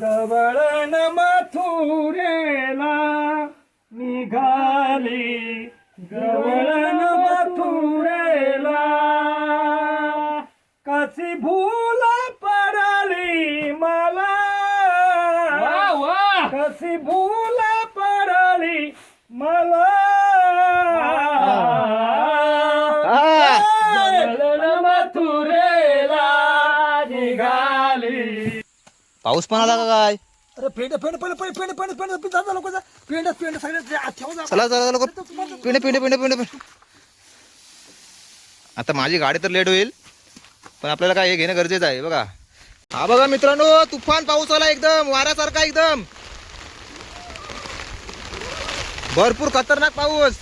गवळण मथुरेला निघाली गवळण पाऊस पण आला का काय अरे पेंड पेंड पेंड पेंड पेंड पेंड पेंड पेंड जा लोक पेंड पेंड सगळे. चला चला लोक पिंडे पिंडे पिंडे पिंडे पिंडे आता माझी गाडी तर लेट होईल पण आपल्याला काय हे घेणं गरजेचं आहे बघा हा बघा मित्रांनो तुफान पाऊस आला एकदम वाऱ्यासारखा एकदम भरपूर खतरनाक पाऊस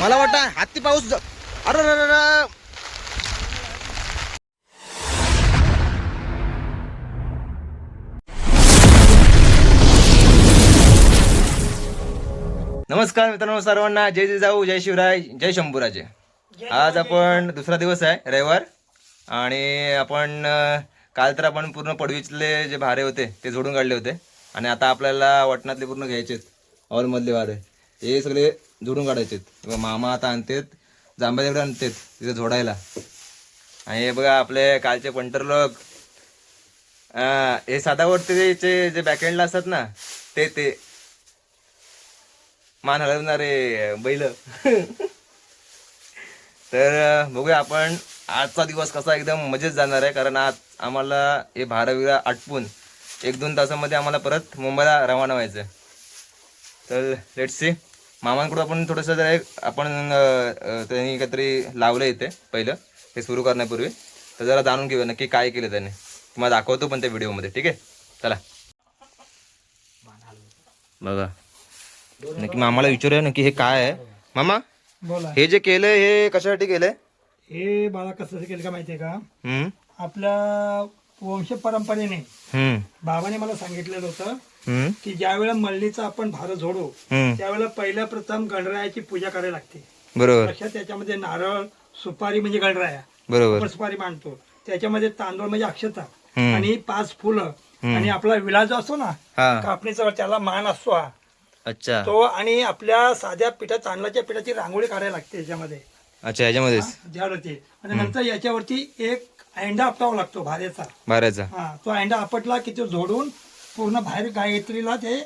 मला वाटतं हत्ती पाऊस अरे नमस्कार मित्रांनो सर्वांना. जय जय जाऊ जय शिवराय जय शंभूराजे. आज आपण दुसरा दिवस आहे रविवार. आणि आपण काल तर आपण पूर्ण पडवीतले जे भारे होते ते जोडून काढले होते. आणि आता आपल्याला वटणातले पूर्ण घ्यायचेत. ऑलमधले भारे हे सगळे जोडून काढायचेत. बघा, मामा आता आणतेत जांभ्या तिकडे आणतेत तिथे जोडायला. आणि हे बघा आपले कालचे पंटर लोक हे साधावरतीचे जे बॅकएंडला असतात ना ते ते. मान हलवणारे बैल. तर बघूया आपण आजचा दिवस कसा एकदम मजेत जाणार आहे कारण आज आम्हाला हे भाराविरा आटपून एक दोन तासामध्ये आम्हाला परत मुंबईला रवाना व्हायचं आहे. तर लेट सी मामांकडून आपण थोडंसं जरा आपण त्यांनी काहीतरी लावलं इथे पहिलं. ते सुरू करण्यापूर्वी. तर जरा जाणून घेऊया नक्की काय केलं त्याने. तुम्हाला दाखवतो पण त्या व्हिडिओमध्ये ठीक आहे? चला. बघा. नक्की मामाला विचारूया नक्की हे काय आहे. मामा बोला. हे जे केलंय हे कशासाठी केलंय? हे बाळा कसं केलं का माहितीये का? हम्म. आपल्या वंश परंपरेने हम्म. बाबाने मला सांगितलेलं होतं हम्म. की ज्या वेळेला मल्लीचा आपण भार जोडू हम्म. त्यावेळेला पहिल्या प्रथम गणरायाची पूजा करायला लागते. बरोबर. लक्षात त्याच्यामध्ये नारळ सुपारी म्हणजे गणराया. बरोबर. आपण सुपारी मांडतो. त्याच्यामध्ये तांदूळ म्हणजे अक्षता. हम्म. आणि पाच फुलं. आणि आपला विळा जो असतो ना हा. कापणीचा त्याला मान असतो हा. अच्छा. तो आणि आपल्या साध्या पिठा तांदळाच्या पिठाची रांगोळी काढायला लागते याच्यामध्ये. अच्छा होते आणि नंतर याच्यावरती एक अंडा आपटावा लागतो भाऱ्याचा बाराचा हा तो अंडा आपटला की तो झोडून पूर्ण बाहेर गायत्रीला ते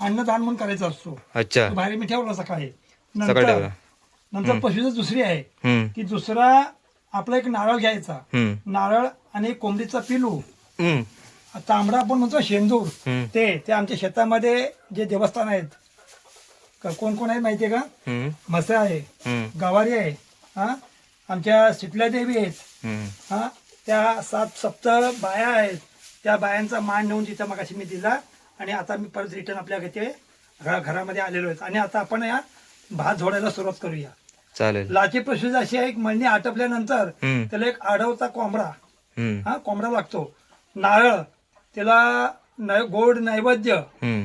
अन्नदान म्हणून करायचा असतो. अच्छा. तो बाहेर मी ठेवला सकाळी. नंतर पशुचं दुसरी आहे की दुसरा आपला एक नारळ घ्यायचा. नारळ आणि कोंबडीचा पिलू. तांबडा आपण म्हणतो शेंदूर. ते ते आमच्या शेतामध्ये जे देवस्थान आहेत क- कोण कोण आहेत माहितीये का? हम्म. म्हसे आहे हम्म. गवारी आहे हा? आमच्या शिटल्या देवी आहेत. हम्म. हा? त्या सात सप्त बाया आहेत. त्या बायांचा मान नेऊन तिथं मगाशी मी दिला आणि आता मी परत रिटर्न आपल्या इथे घरा घरामध्ये आलेलो आहेत आणि आता आपण या भात झोडायला सुरुवात करूया. चालेल. लाची प्रोसेस अशी आहे एक मळणी आटपल्यानंतर हम्म. त्याला एक आडवता कोंबडा हम्म. हा कोंबडा लागतो. नारळ त्याला न गोड नैवेद्य हम्म.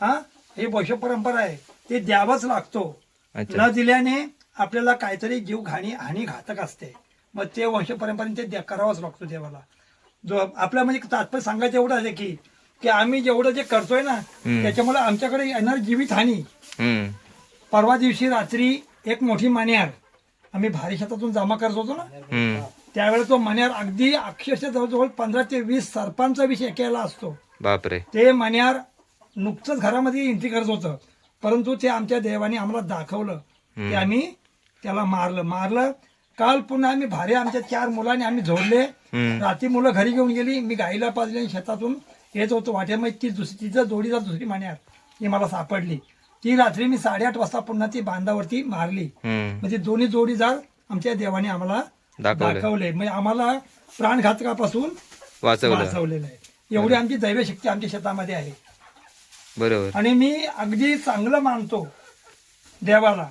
हा? ही वैश्व परंपरा आहे. ते द्यावाच लागतो. न दिल्याने आपल्याला काहीतरी जीव घाणी हानी घातक असते. मग ते वंश परंपरेने ते द्या- करावाच लागतो देवाला. जो आपल्या म्हणजे तात्पर्य सांगायचं एवढं आहे की की आम्ही जेवढं जे करतोय ना त्याच्यामुळे आमच्याकडे येणार जीवित हानी. परवा दिवशी रात्री एक मोठी मान्यार आम्ही भारी शेतातून जमा करत होतो ना त्यावेळेस तो मण्यार अगदी अक्षरशः जवळजवळ पंधरा ते वीस सरपांचा विषय एकेला असतो. बापरे. ते मण्यार नुकतंच घरामध्ये एंट्री करत होतं. परंतु ते आमच्या देवाने आम्हाला दाखवलं. की आम्ही त्याला मारलं. मारलं. काल पुन्हा आम्ही भारे आमच्या चार मुलांनी आम्ही झोडले. रात्री मुलं घरी घेऊन गेली. मी गाईला पाजली शेतातून येत होतो. वाट्यामध्ये ती दुसरी तिचं जोडीदार दुसरी मान्यार ती मला सापडली. ती रात्री मी साडेआठ वाजता पुन्हा ती बांधावरती मारली. म्हणजे दोन्ही जोडीदार आमच्या देवाने आम्हाला दाखवलं. म्हणजे आम्हाला प्राणघातकापासून वाचवलं. वाचवलेलं आहे. एवढी आमची दैव शक्ती आमच्या शेतामध्ये आहे. बरोबर. आणि मी अगदी चांगलं मानतो देवाला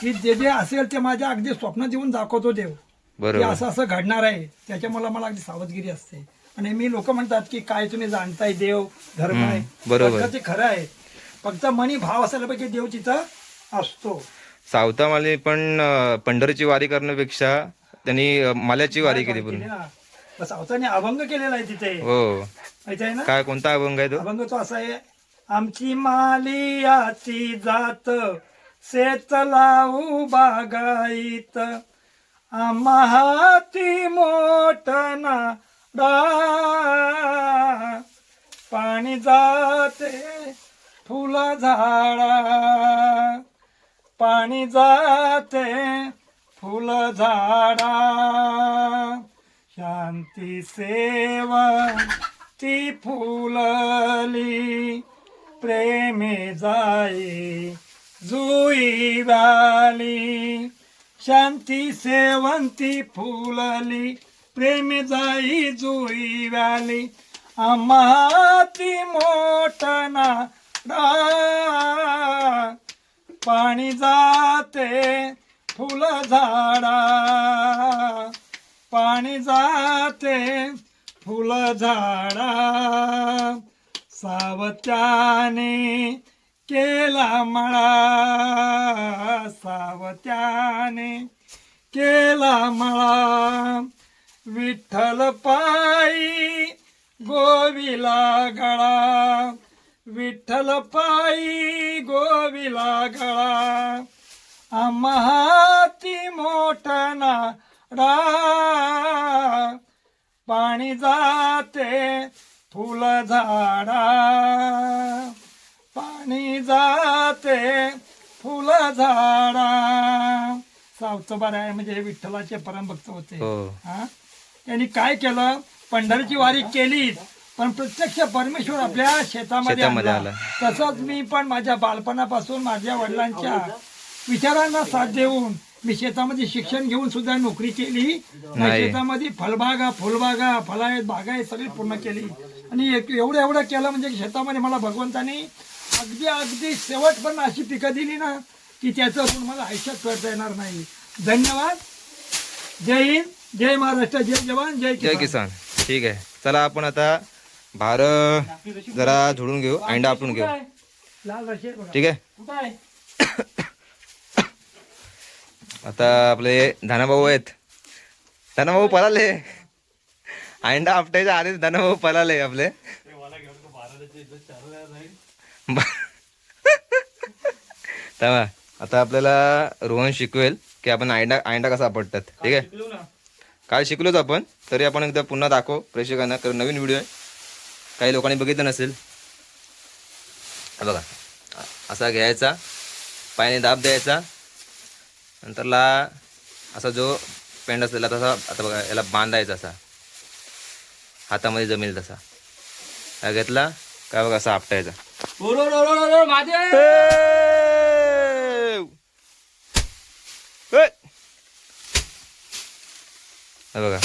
की जे जे असेल ते माझ्या अगदी स्वप्नात येऊन दाखवतो देव. की बरोबर. असं असं घडणार आहे त्याच्यामुळे मला अगदी सावधगिरी असते. आणि मी लोक म्हणतात की काय तुम्ही जाणताय देव धर्म आहे. बरोबर. फक्त ते खरं आहे. फक्त मनी भाव असायला पाहिजे देव तिथं असतो. सावतामाली पण अं, पंढरीची वारी करण्यापेक्षा त्यांनी अं, माल्याची वारी केली पूर्ण ना. सावताने अभंग केलेला आहे तिथे. हो. माहिती आहे ना? काय कोणता अभंग आहे तो? अभंग तो असा आहे आमची मालियाची जात शेत लावू बागाईत आम्हाती मोठना डा पाणी जाते फुला झाडा. पाणी जाते फुल झाडा. शांती सेवा ती फुलली. प्रेमे जाई जुई वाली शांती सेवंती फुलली प्रेम जाई जुई वाली आम्हाती मोठना डा पाणी जाते फुल झाडा. पाणी जाते फुल झाडा. सावत्याने केला मळा. सावत्याने केला मळा. विठ्ठल पायी गोविला गळा. विठ्ठल पायी गोविला गळा. आम्हाती मोठना रा पाणी जाते फुल झाडा पाणी जाते फुल झाडा. सावचं बरं आहे म्हणजे विठ्ठलाचे परमभक्त होते. हो. हा? त्यांनी काय केलं? पंढरीची वारी केली पण प्रत्यक्ष परमेश्वर आपल्या शेतामध्ये शेतामध्ये आणला. आला. तसंच मी पण माझ्या बालपणापासून माझ्या वडिलांच्या विचारांना साथ देऊन मी शेतामध्ये शिक्षण घेऊन सुद्धा नोकरी केली. नाही. शेतामध्ये फळबागा फुलबागा फळाआहेत बागा आहेत सगळी पूर्ण केली. आणि एक- एवढं एवढं केलं म्हणजे शेतामध्ये मला भगवंतानी अगदी अगदी शेवट पण अशी पिकं दिली ना की त्याचं ऋण मला आयुष्यात करता येणार नाही. धन्यवाद. जय हिंद जय महाराष्ट्र जय जवान जय जय किसान. किसान. ठीक आहे. चला आपण आता भार जरा झोडून घेऊ अंडा आपटून घेऊ. लाल रशी आहे बघा. ठीक आहे. कुठं आहे? आता आपले धनाभाऊ आहेत. धनाभाऊ पळाले. अंडा आपटायच्या आधीच धनाभाऊ पळाले आपले. तेव्हा आता आपल्याला रोहन शिकवेल की आपण आयंडा आयंडा कसा आपटतात. ठीक आहे? शिकलो काल शिकलोच आपण तरी आपण एकदा पुन्हा दाखव प्रेक्षकांना कारण नवीन व्हिडिओ आहे. काही लोकांनी बघितलं नसेल. बघा. असा घ्यायचा. पायाने दाब द्यायचा. नंतरला असा जो पेंड असलेला तसा आता बघा याला बांधायचा असा. हातामध्ये जमेल तसा. हा घेतला काय बघा असा आपटायचा! हा बघा.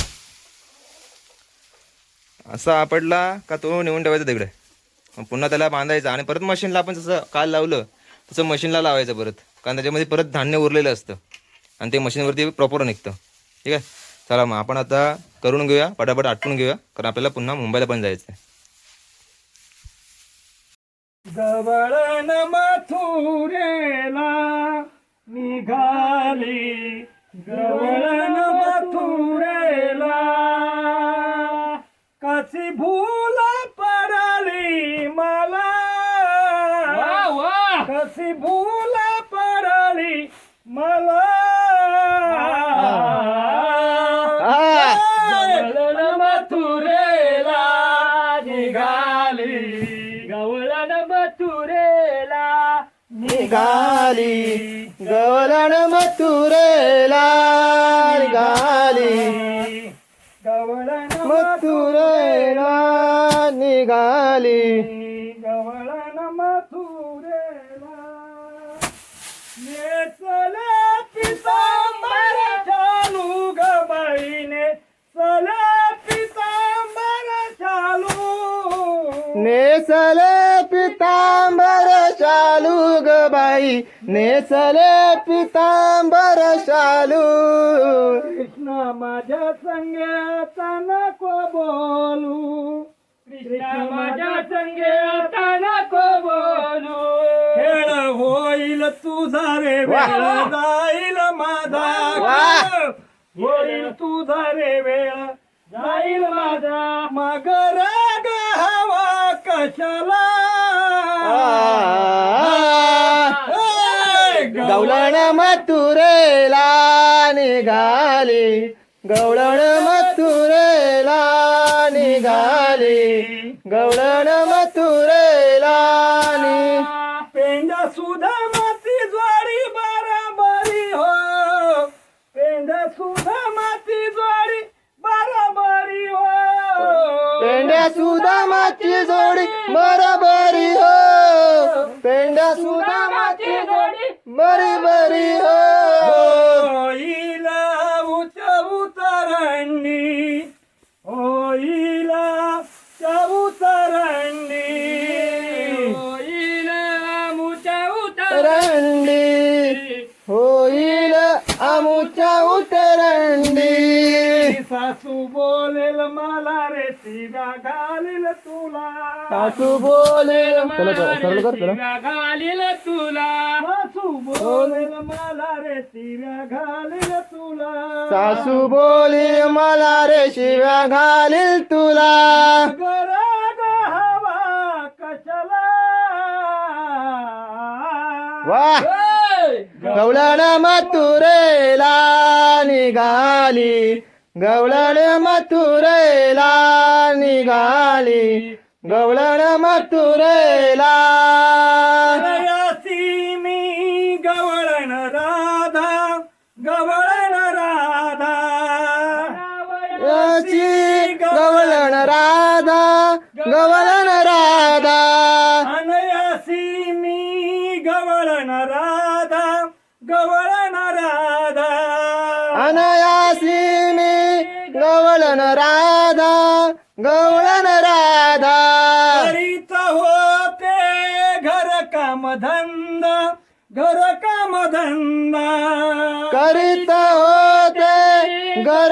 असा आपडला का तो नेऊन ठेवायचा तिकडे? मग पुन्हा त्याला बांधायचा आणि परत मशीनला आपण जसं काल लावलं तसं मशीनला लावायचं परत. कारण त्याच्यामध्ये परत धान्य उरलेलं असतं. आणि ते मशीनवरती प्रॉपर निघतं. ठीक आहे? चला मग आपण आता करून घेऊया पटापट आटपून घेऊया कारण आपल्याला पुन्हा मुंबईला पण जायचं आहे. गवळण मथुरेला निघाली. गवळण मथुरेला कशी भूल पडली मला? कशी भूल संगे आता नको बोलू. खेळ होईल तुझा रे वेळ जाईल माझा. होईल तुझा रे वेळ जाईल मग राग हवा कशाला? गवळण मथुरेला निघाली. गवळण सासू बोलेल चला चला, सरळ कर चला. घालील तुला. सासू बोलेल मला रे शिव्या घालील तुला. सासू बोली मला रे शिव्या घालील तुला. गराग हवा कशाला? वा गवळण मथुरेला निघाली. गवळण मथुरेला निघाली. गवळण मथुरेला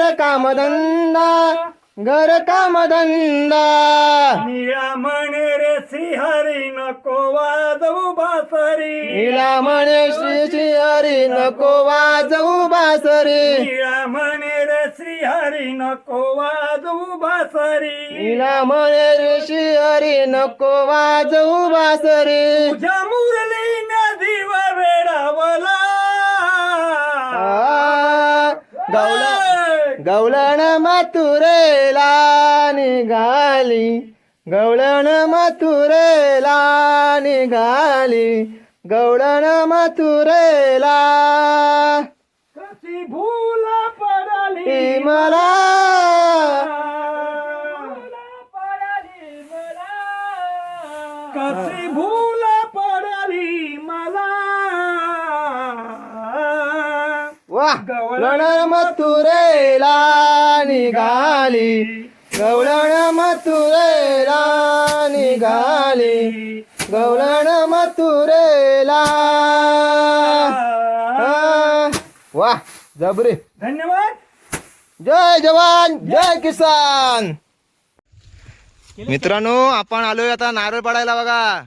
घर कामधंदा घर कामधंदा. निळा म्हणे रे श्रीहरी नको वाजवू बासरी. हिला म्हणे श्री श्री हरी नको वाजवू बासरी. निळा म्हणे रे श्रीहरी नको वाजवू बासरी. हिला म्हणे रे श्री हरी नको वाजवू बासरी. तुझ्या मुरली नदीव वेडावला आ, गवळण मथुरेला निघाली. गवळण मथुरेला निघाली. गवळण मथुरेला. कशी भूला पडली मला गवळण मथुरेला निघाली. गवळण मथुरेला निघाली. गवळण मथुरेला वा जबरे. धन्यवाद. जय जवान जय किसान. मित्रांनो आपण आलोय आता नारळ पाडायला बघा.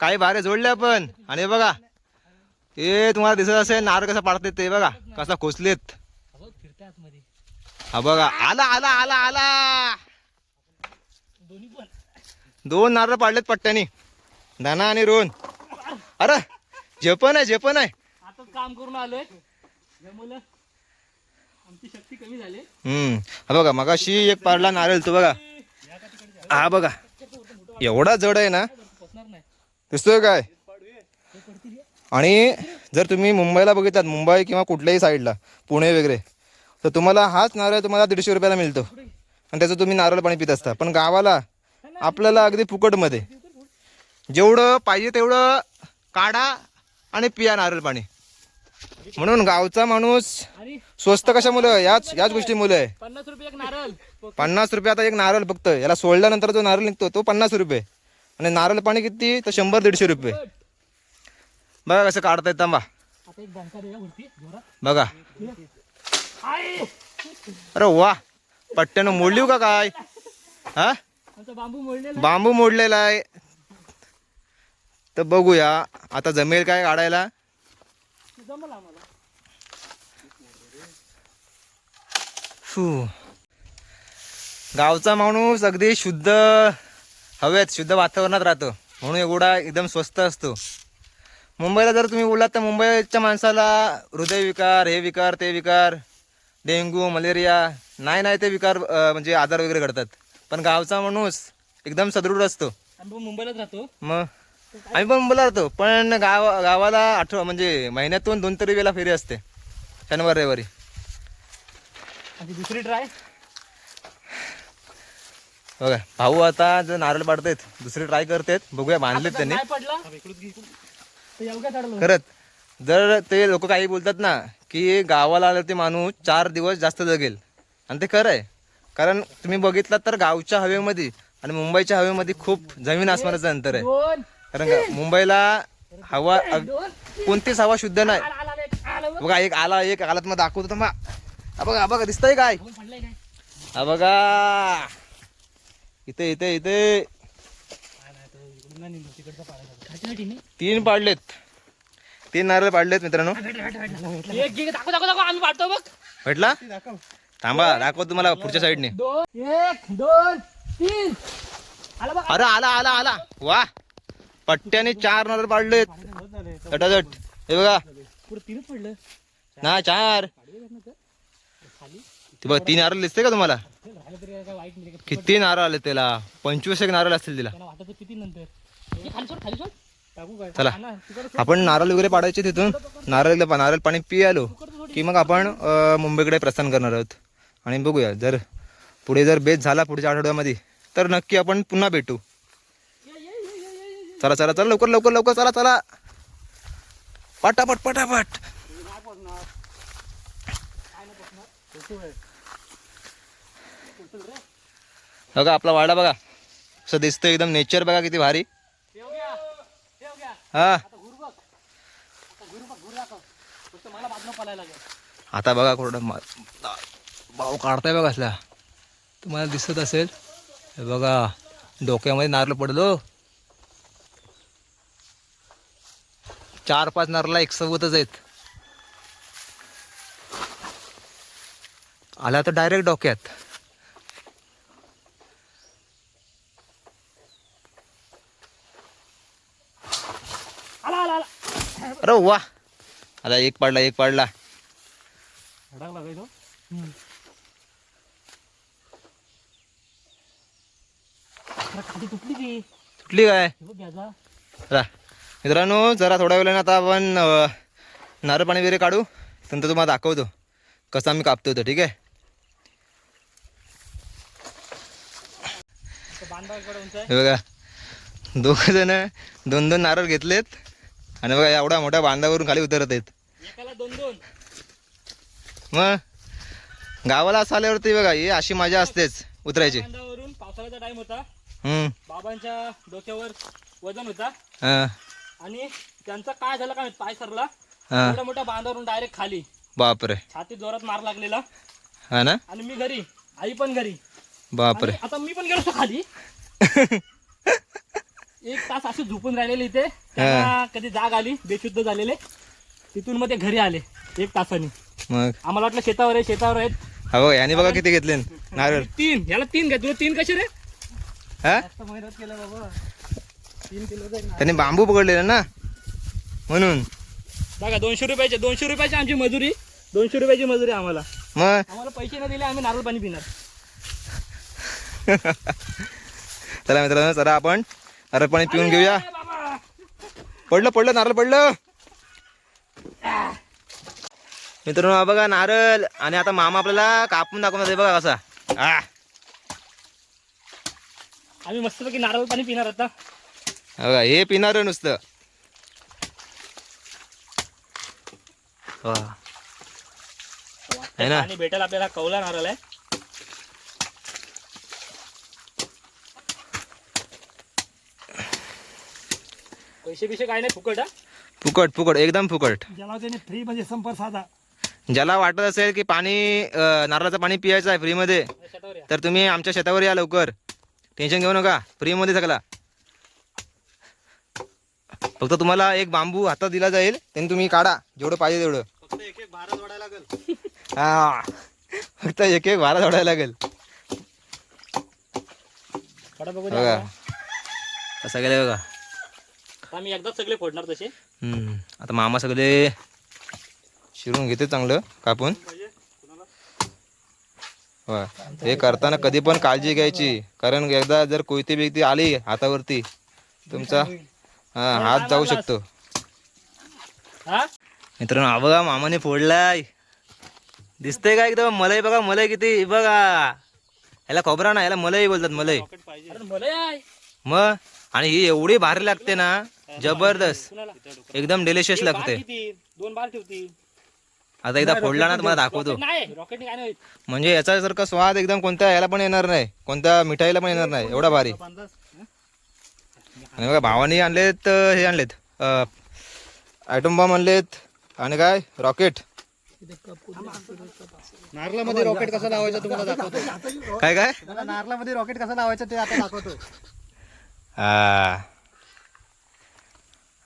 काही भारे जोडले आपण. आणि बघा हे तुम्हाला दिसत असेल नारळ कसा पाडतात ते बघा कसा खोचलेत हा बघा आला आला आला आला. दोन नारळ पाडलेत पट्ट्यानी. दाना आणि रोन अरे झेपण आहे झेपण आहे. आता काम करून आलोय. त्यामुळे आमची शक्ती कमी झाली. हम्म हा बघा मगाशी एक पाडला नारळ तो बघा. हा बघा. एवढा जड आहे ना? दिसतोय काय? आणि जर तुम्ही मुंबईला बघितलात मुंबई किंवा कुठल्याही साईडला पुणे वगैरे तर तुम्हाला हाच नारळ तुम्हाला दीडशे रुपयाला मिळतो. आणि त्याचं तुम्ही नारळ पाणी पित असता. पण गावाला आपल्याला अगदी फुकटमध्ये जेवढं पाहिजे तेवढं काढा आणि पिया नारळ पाणी. म्हणून गावचा माणूस स्वस्त कशामुळं याच याच गोष्टीमुळे आहे. पन्नास रुपये एक नारळ. पन्नास रुपये आता एक नारळ फक्त. याला सोडल्यानंतर जो नारळ निघतो तो पन्नास रुपये. आणि नारळ पाणी किती? तर शंभर दीडशे रुपये. बघा कसं काढता येतं बा आता एक बँका द्या वरती जोरात. बघा. अरे वा पट्ट्यानं मोडलीव का काय? हा? बांबू मोडलेला आहे. तर बघूया आता जमेल काय काढायला? गावचा माणूस अगदी शुद्ध हवेत शुद्ध वातावरणात राहतो. म्हणून एवढा एकदम स्वस्त असतो. मुंबईला जर तुम्ही बोलात तर मुंबईच्या माणसाला हृदयविकार हे विकार ते विकार डेंग्यू मलेरिया नाही नाही ते विकार म्हणजे आजार वगैरे घडतात. पण गावचा माणूस एकदम सदृढ असतो. मुंबईलाच राहतो. मग? आम्ही पण मुंबईला राहतो. पण गाव गावाला आठव म्हणजे महिन्यातून दोन तरी वेळा फेरी असते. शनिवार रविवारी. आणि दुसरी ट्राय बघा भाऊ आता जर नारळ पाडतायत दुसरे ट्राय करतायत. बघूया बांधलेत त्यांनी. पडला? खरंच जर ते लोक काही बोलतात ना की गावाला आलं ते माणूस चार दिवस जास्त जगेल. आणि ते खरं आहे. कारण तुम्ही बघितलात तर गावच्या हवेमध्ये आणि मुंबईच्या हवेमध्ये खूप जमीन आसमानाचं अंतर आहे. कारण मुंबईला हवा कोणतीच हवा शुद्ध नाही. बघ. एक आला एक आला तर मग दाखवतो हा बघा बघा दिसतंय काय? हा बघा. इथे इथे इथे काय नाही तो इकडून नाही निघलो, तिकडचा पाडायचा. घाटी घाटी नाही. तीन पाडलेत. तीन नारळ पाडलेत मित्रांनो. एक घे, दाखव दाखव दाखव आम्ही पाडतो बघ. भेटला? थांबा दाखव तुम्हाला पुढच्या साईडने. एक दोन तीन. आला बघ अरे आला आला आला. वा. पट्ट्याने चार नारळ पाडलेत. चटाचट हे बघा. पुढे तीनच पडलं. ना चार. ते बघ तीन नारळ दिसते का तुम्हाला? किती नारळ आले त्याला? पंचवीस एक नारळ असतील तिला. किती नंतर? चला. हा आपण नारळ वगैरे पाडायचे तिथून. नारळ नारळ पाणी पी आलो की मग आपण मुंबईकडे प्रस्थान करणार आहोत. आणि बघूया जर पुढे जर बेस झाला पुढच्या आठवड्यामध्ये तर नक्की आपण पुन्हा भेटू. चला चला चला लवकर लवकर लवकर चला चला. पटापट पटापट. बघा आपला वाडा बघा. असं दिसतं एकदम नेचर बघा किती भारी. आता बघा. मा- भाऊ काढताय बघा असल्या तुम्हाला दिसत असेल. हे बघा डोक्यामध्ये नारळ पडलो. चार पाच नारळा एक सोबतच आहेत. आला तर डायरेक्ट डोक्यात आला आला आला अरे वा. आता एक पाडला एक पाडला. तुटली काय? हे चला मित्रांनो जरा थोड्या वेळाने आता आपण नारळ पाणी वगैरे काढू. नंतर तुम्हाला दाखवतो कसं आम्ही कापतो तो ठीक आहे? बांधाकडे उंच आहे हे बघा. दोघ जण दोन दोन नारळ घेतलेत. आणि बघा एवढ्या मोठ्या बांधावरून खाली उतरत आहेत. एकाला दोन दोन. मग? गावाला असं आल्यावरती बघा ही अशी मजा असतेच उतरायची. पावसाळ्याचा टाइम होता. बाबांच्या डोक्यावर वजन होता. आणि त्यांचा काय झालं काय माहीत, पाय सरला. हां. एवढ्या मोठ्या बांधावरून डायरेक्ट खाली. बापरे. छातीत जोरात मार लागलेला. हा ना? आणि मी घरी आई पण घरी. बापरे. आता मी पण गेलो खाली. एक तास असे झोपून राहिलेले इथे. त्यांना कधी जाग आली बेशुद्ध झालेले. तिथून मग ते घरी आले एक तासाने. मग? आम्हाला वाटलं शेतावर आहे शेतावर आहेत. हो याने बघा किती घेतले. नारळ. तीन याला तीन काय तुला तीन कसे रे? हा? जास्त मेहनत केलं बाबा. तीन किलो त्याने बांबू पकडलेला ना? म्हणून. बघा दोनशे रुपयाचे दोनशे रुपयाची आमची मजुरी. दोनशे रुपयाची मजुरी आम्हाला. मग? आम्हाला पैसे न दिले आम्ही नारळ पाणी पिणार. चला मित्रांनो जरा आपण नारळ पाणी पिऊन घेऊया. पडलं पडलं नारळ पडलं. मित्रांनो बघा नारळ. आणि आता मामा आपल्याला कापून दाखवणार आहे बघा कसा. आ. आम्ही मस्तपैकी नारळ पाणी पिणार आता. बघा हे पिणार नुसतं. वा. आहे ना? आणि भेटेल आपल्याला कौला नारळ आहे. पैसे बिशे काय नाही फुकट हा. फुकट फुकट एकदम फुकट. ज्याला त्याने फ्री म्हणजे संपर्क साधा. ज्याला वाटत असेल की पाणी अं, नारळाचं पाणी पियायचं आहे फ्रीमध्ये शेतावर या. तर तुम्ही आमच्या शेतावर या लवकर. टेन्शन घेऊ नका फ्रीमध्ये सगळा. फक्त तुम्हाला एक बांबू हातात दिला जाईल त्यांनी तुम्ही काढा जेवढं पाहिजे तेवढं. फक्त एक एक भारत वाढायला लागेल. हा. फक्त एक एक वारा जोडायला लागेल. बघू. गेलं बघा. आता मी एकदाच सगळे फोडणार तसे. हम्म. आता मामा सगळे शिरून घेते चांगलं कापून. होय. हे करताना कधी पण काळजी घ्यायची. कारण एकदा जर कोयती बिकती आली हातावरती तुमचा हा हात जाऊ शकतो. हा? मित्रांनो हा बघा मामाने फोडलाय. दिसतंय का एकदम? मलई बघा मलई किती बघा. याला खोबरा ना याला मलई बोलतात मलई. अरे मला आहे. मग? आणि ही एवढी भारी लागते ना जबरदस्त. कुणाला एकदम डिलिशियस एक बार लागते किती? दोन बार ठेवती. आता एकदा फोडला ना तुम्हाला दाखवतो. नाही रॉकेट काय नाही होत. म्हणजे याचा सारखा स्वाद एकदम कोणत्या याला पण येणार नाही. कोणत्या मिठाईला पण येणार नाही. एवढा भारी. आणि बघा भावानी आणलेत अं, हे आणलेत. आयटम बॉम्ब आणलेत. आणि काय? रॉकेट नारळामध्ये रॉकेट कसं लावायचं तुम्हाला दाखवतो. काय काय? नारळामध्ये रॉकेट कसं लावायचं ते आता दाखवतो. हा.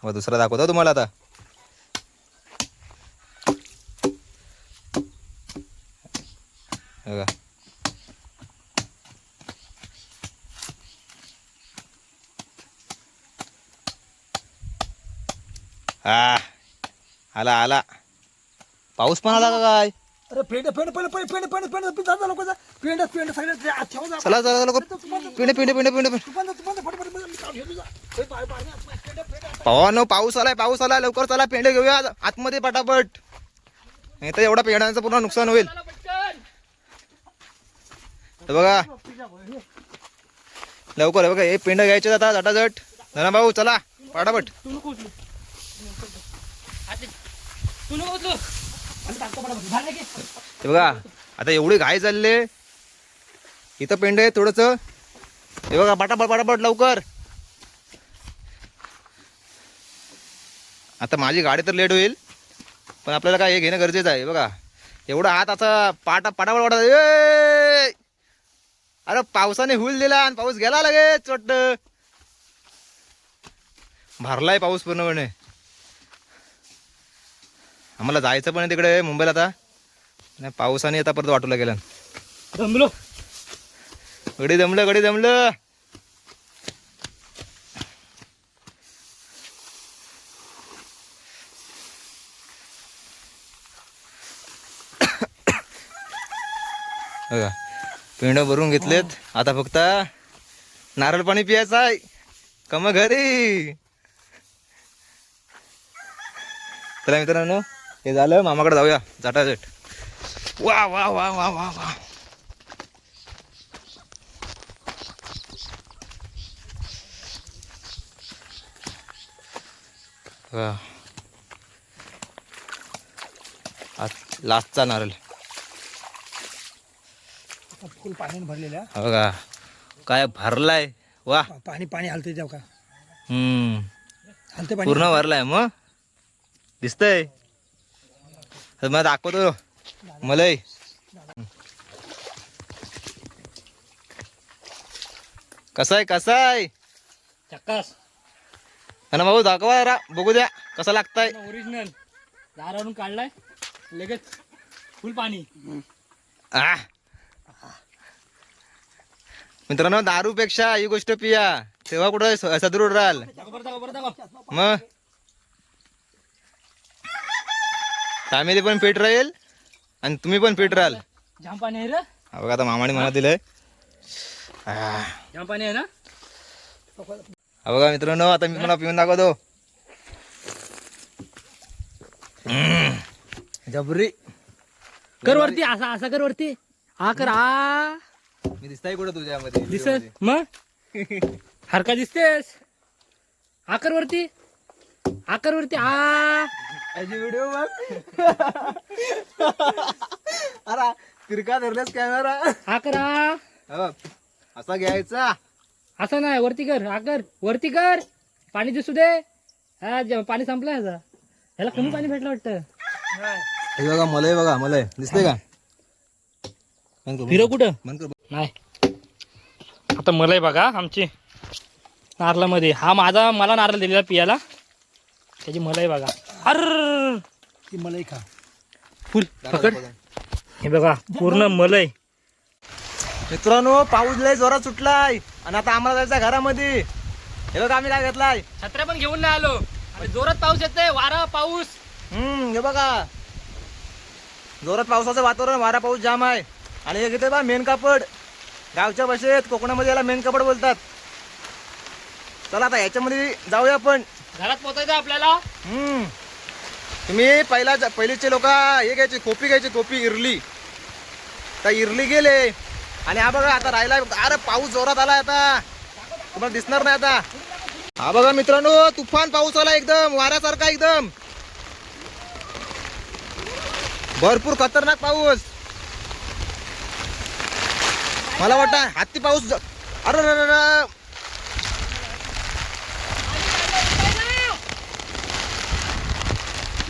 मग दुसरा दाखवतो तुम्हाला आता. बघा. हा आला आला. पाऊस पण आला का काय? अरे पेंड पेंड पहिले पहिले पेंड पेंड पेंड जा लोक पेंड पेंड सगळे ते आत ठेवा जा. चला चला लोक पिंडे पिंडे पिंडे पिंडे. हे. पवानो पाऊस आलाय पाऊस आलाय लवकर चला पेंडे घेऊया आतमध्ये पटापट नाही तर एवढा पेंड्यांचं पूर्ण नुकसान होईल बघा लवकर हे बघा हे पेंड घ्यायचे आता झटाझट धना भाऊ चला पटापट ते बघा आता एवढे घाई चालले इथं पेंड आहे थोडस. हे बघा पटापट पटापट लवकर. आता माझी गाडी तर लेट होईल पण आपल्याला काय हे घेणं गरजेचं आहे बघा. एवढा हात असा पाटा पटापट वाटत ए! अरे पावसाने हुल दिला आणि पाऊस गेला लगेच वाटत. भरलाय पाऊस पूर्णपणे. आम्हाला जायचं पण आहे तिकडे मुंबईला आता. नाही पावसाने आता परत वाटूला गेला दमलो. गडी जमलं गडी जमलं बघा पेंड भरून घेतलेत. आता फक्त नारळ पाणी पियाचं आहे. कम घरी. चला मित्रांनो हे झालं मामाकडे जाऊया. जाटाजट वा वा वा वा वा वा. लास्टचा नारळ. फुल पाण्याने भरलेल्या. हा बघा काय भरलाय. वा. पाणी पाणी हलते जाऊ का? हम्म. पाणी. पूर्ण भरलाय मग? दिसतंय? मला दाखवतो. मलई. कसा आहे कसा आहे चक्कास. ना भाऊ दाखवा जरा. बघू द्या कसा लागताय. ओरिजिनल दारावरून काढलाय. लगेच फुल पाणी. आ. मित्रांनो दारूपेक्षा ही गोष्ट पिया तेव्हा कुठं स- सदृढ राहाल? मग? फॅमिली पण फिट राहील आणि तुम्ही पण फिट राहाल. जाम पाणी आहे रे. हा बघा आता मामाने म्हणा दिलंय. पाणी आहे ना? बघा मित्रांनो आता मी तुम्हाला पिऊन दाखवतो. जबरी. कर वरती असा असा कर वरती हा कर. आ मी दिसताय कुठं तुझ्यामध्ये? दिसत. मग? हरका दिसतेस. हा कर वरती हा कर वरती आ. व्हिडिओ बघ. अरे तिरका धरलास कॅमेरा हा कर. असा घ्यायचा. असं नाही वरती कर हा कर वरती कर. पाणी दिसू दे. हा ज- पाणी संपलं ह्याचा. ह्याला कमी पाणी भेटलं वाटतं. हे बघा मलय बघा मलय दिसते का? बंद कर, फिरव कुठं? बंद कर. नाही. आता मलाही बघा आमची नारळामध्ये. हा माझा मला नारळ दिलेला पियाला. त्याची मलाही बघा. अर ती मलाई खा फुल पकड हे बघा पूर्ण मलई मित्रांनो पाऊस लय जोरात सुटलाय आणि आता आम्हाला जायचं घरामध्ये हे बघा आम्ही काय घेतलाय छत्र्या पण घेऊन नाही आलो आणि जोरात पाऊस येते वारा पाऊस हम्म हे बघा जोरात पावसाचं वातावरण वारा पाऊस जाम आहे आणि हे घेते बा मेन कापड गावच्या भाषेत कोकणामध्ये याला मेन कापड बोलतात चला आता याच्यामध्ये जाऊया आपण घरात पोचायचं आपल्याला हम्म तुम्ही पहिला पहिलीचे लोक हे घ्यायचे कोपी घ्यायची कोपी इरली. तर इरली गेले. आणि हा बघा आता राहिला अरे पाऊस जोरात आला आता. तुम्हाला दिसणार नाही आता. हा बघा मित्रांनो तुफान पाऊस आला एकदम वाऱ्यासारखा एकदम. भरपूर खतरनाक पाऊस. मला वाटतं हत्ती पाऊस अरे अरे, अरे, अरे.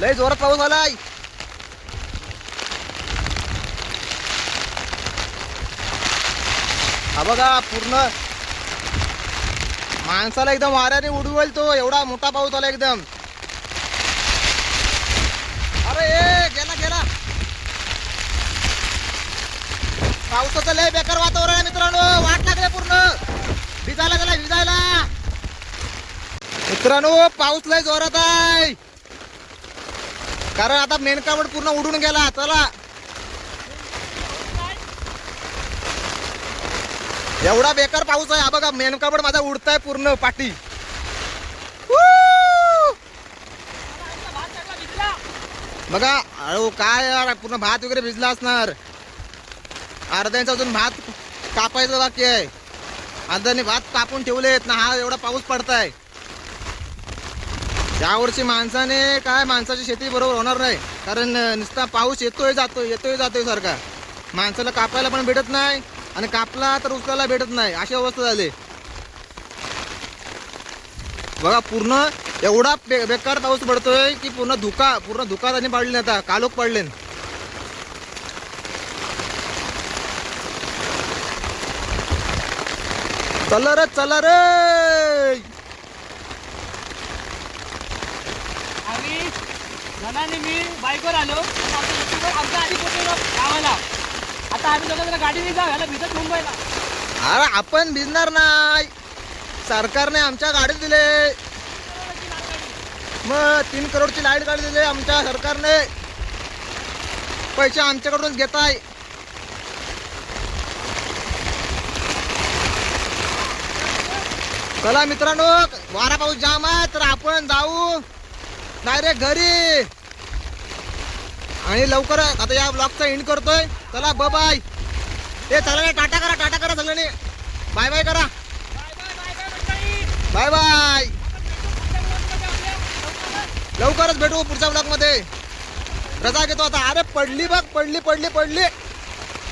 लय जोरात पाऊस आलाय. हा बघा पूर्ण माणसाला एकदम वाऱ्याने उडवेल तो. एवढा मोठा पाऊस आला एकदम. अरे ए गेला गेला. पावसाचं लय बेकार वातावरण आहे मित्रांनो. वाट लागले पूर्ण. भिजायला गेला भिजायला. मित्रांनो पाऊस लय जोरात आहे. कारण आता मेन पूर्ण उडून गेला चला. एवढा बेकार पाऊस आहे. हा बघा मेन कापड माझा उडताय पूर्ण पाठी. बघा अहो काय यार पूर्ण भात वगैरे भिजला असणार. अर्ध्यांचा अजून भात कापायचं बाकी आहे. अर्ध्याने भात कापून ठेवलेत ना हा एवढा पाऊस पडताय. यावर्षी माणसाने काय माणसाची शेती बरोबर होणार नाही. कारण नुसता पाऊस येतोय जातोय येतोय जातोय सारखा. माणसाला कापायला पण भेटत नाही आणि कापला तर उचलायला भेटत नाही. अशी अवस्था झाली. बघा पूर्ण एवढा बे बेकार पाऊस पडतोय की पूर्ण धुका पूर्ण धुका त्यांनी पाडले आता. कालोख पडले चला रे चला रे! आम्ही जणांनी मी बाईकवर आलो. आमच्या आधी पोहोचलो गावाला. आता आम्ही दोघं जरा गाडीने जाऊ ह्याला भिजत मुंबईला. अरे आपण भिजणार नाही. सरकारने आमच्या गाडी दिले. मग तीन करोडची लाइट गाडी दिली आमच्या सरकारने. पैसे आमच्याकडूनच घेत आहे चला मित्रांनो वारा पाऊस जाम आहे तर आपण जाऊ. डायरेक्ट घरी. आणि लवकर आता या ब्लॉगचा एंड करतोय. चला ब बाय ए चला टाटा करा टाटा करा सगळ्यांनी. बाय बाय करा. बाय बाय लवकरच भेटू पुढच्या ब्लॉगमध्ये. रजा घेतो आता. अरे पडली बघ पडली पडली पडली.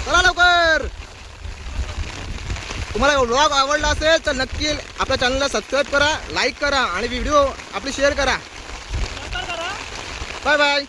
चला लवकर. तुम्हाला ब्लॉग आवडला असेल तर नक्की आपल्या चॅनलला सबस्क्राईब करा लाईक करा आणि व्हिडिओ आपली शेअर करा. Bye bye